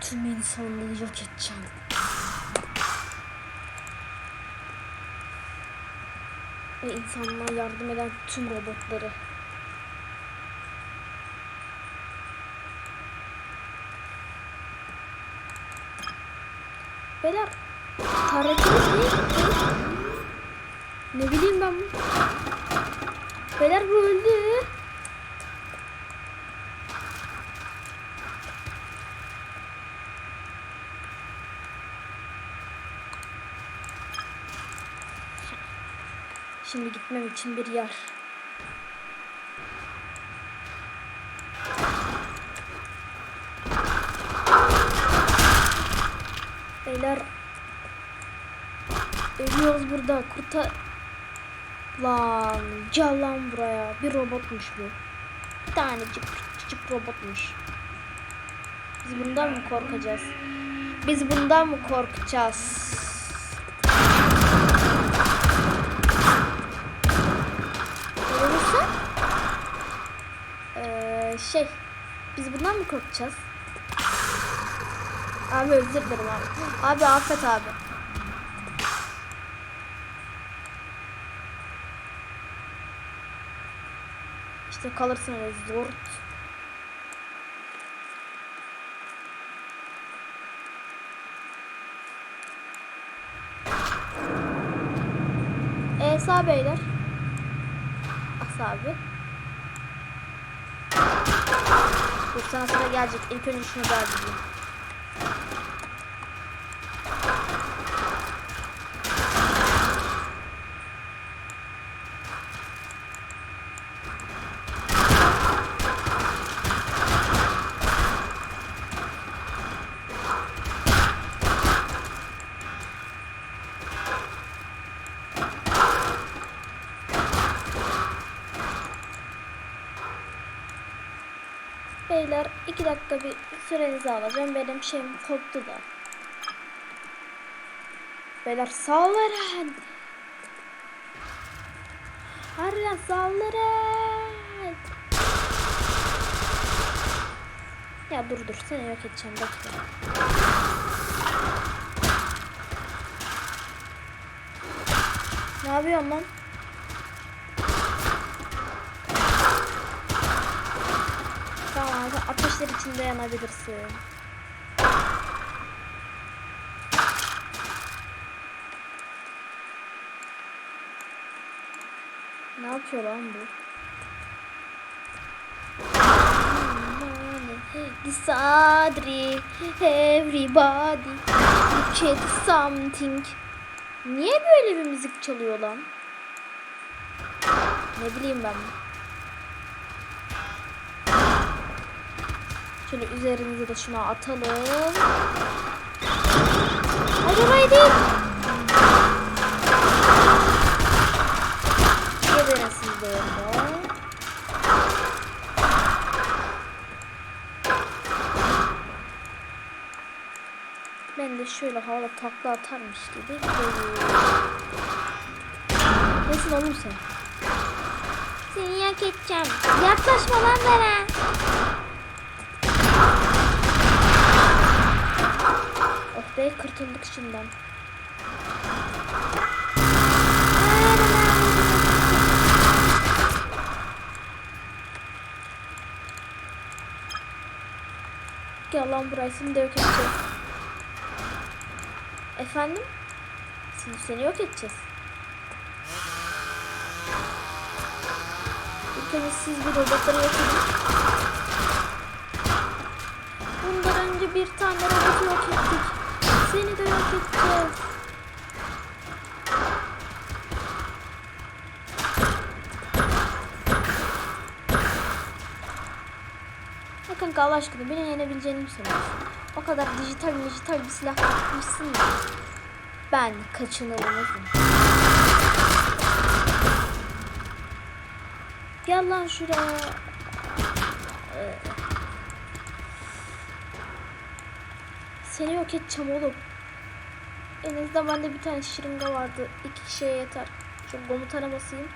Tüm insanlığı yok edeceğim. Ve insanlığa yardım eden tüm robotları. Beyler hareketiniz ne? Ne bileyim ben. Beyler bu öldü. Şimdi gitmem için bir yer. Beyler Ölüyoruz burada. Kurtar... Lan gel lan buraya. Bir robotmuş bu. Bir tanecik küçücük robotmuş. Biz bundan mı korkacağız? Biz bundan mı korkacağız? Şey biz bundan mı korkacağız? Abi özür dilerim abi. Abi affet abi. İşte kalırsın zor. Esa beyler. Asa abi. Dur sana sıra gelecek. İlk önce şunu daha diyeyim. Beyler iki dakika bir sürenizi alacağım. Benim şeyim koptu da. Beyler saldırın. Hadi saldırın. Ya dur dur seni yok edeceğim bekle. Ne yapıyorsun lan? Sen ateşler içinde yanabilirsin. Ne yapıyor lan bu? Disadri, everybody, look at something. Niye böyle bir müzik çalıyor lan? Ne bileyim ben. Şöyle üzerimize de şunu atalım. Hayır değil. Geberin siz de orada. Ben de şöyle havada takla atarmış gibi. Nesin oğlum sen? Seni yak edeceğim. Yaklaşma lan bana. Be kurtulduk şimdiden. Gel lan buraya seni de yok edeceğiz. Efendim? Şimdi seni yok edeceğiz. İlk önce siz bir robotları yok edin. Bundan önce bir tane robotu yok ettik. Seni de yok edeceğiz. Ya Allah aşkına beni yenebileceğini mi? O kadar dijital dijital bir silah yapmışsın ya. Ben kaçınılmazım. Gel lan şuraya. Seni yok edeceğim oğlum. En azından bende bir tane şırınga vardı. İki kişiye yeter. Şu komutana basayım.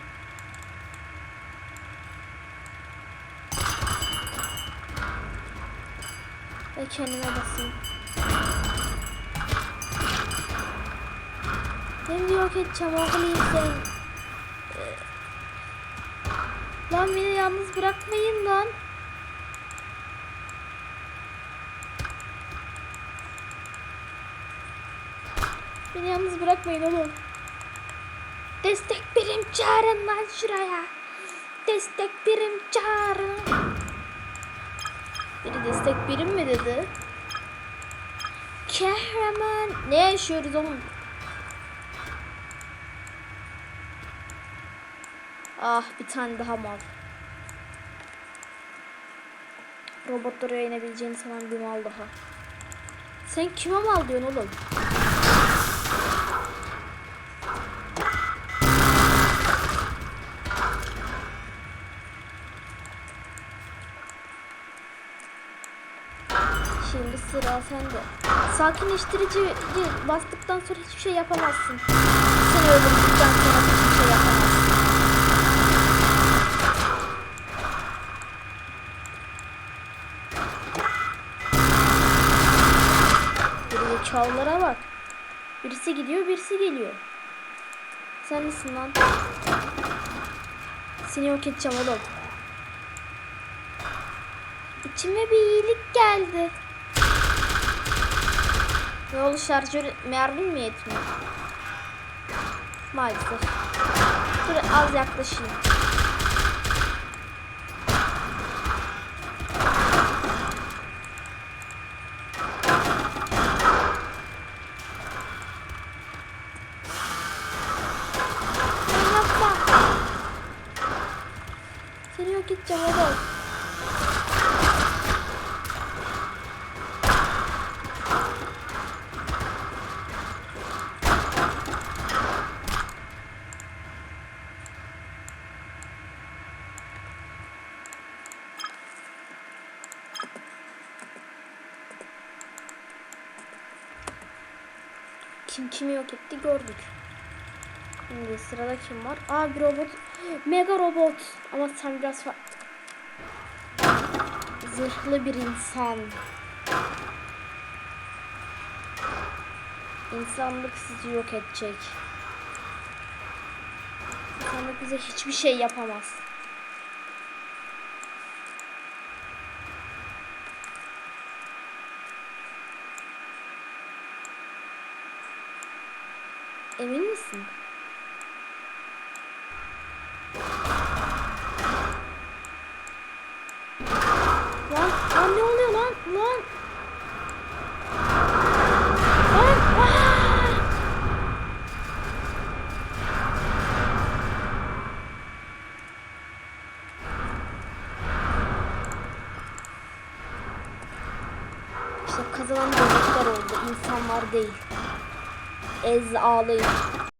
Ve kendime basayım. Beni yok edeceğim oğlum sen. Ee, Lan beni yalnız bırakmayın lan. Beni yalnız bırakmayın oğlum. Destek birim çağırın lan şuraya. Destek birim çağırın. Biri destek birim mi dedi? Kahraman. Ne yaşıyoruz oğlum? Ah bir tane daha mal. Robotlara inebileceğini sanan bir mal daha. Sen kime mal diyorsun oğlum? Şimdi sıra sende. Sakinleştirici bastıktan sonra hiçbir şey yapamazsın. Seni öldürdükten sonra hiçbir şey yapamazsın. Geriye çağlara bak. Birisi gidiyor, birisi geliyor. Sen nesin lan? Seni yok edeceğim oğlum. İçime bir iyilik geldi. Ne oldu şarjör mermim mi yetmiyor? Maalesef. Dur az yaklaşayım. Seni yok edeceğim oğlum. Kim kimi yok etti gördük. Şimdi sırada kim var? Aa bir robot. Mega robot. Ama sen biraz Zırhlı bir insan. İnsanlık sizi yok edecek. İnsanlık bize hiçbir şey yapamaz. Emin misin? Lan, lan ne oluyor lan? Lan. Aa! İşte kazanan robotlar oldu. insanlar değil. is all the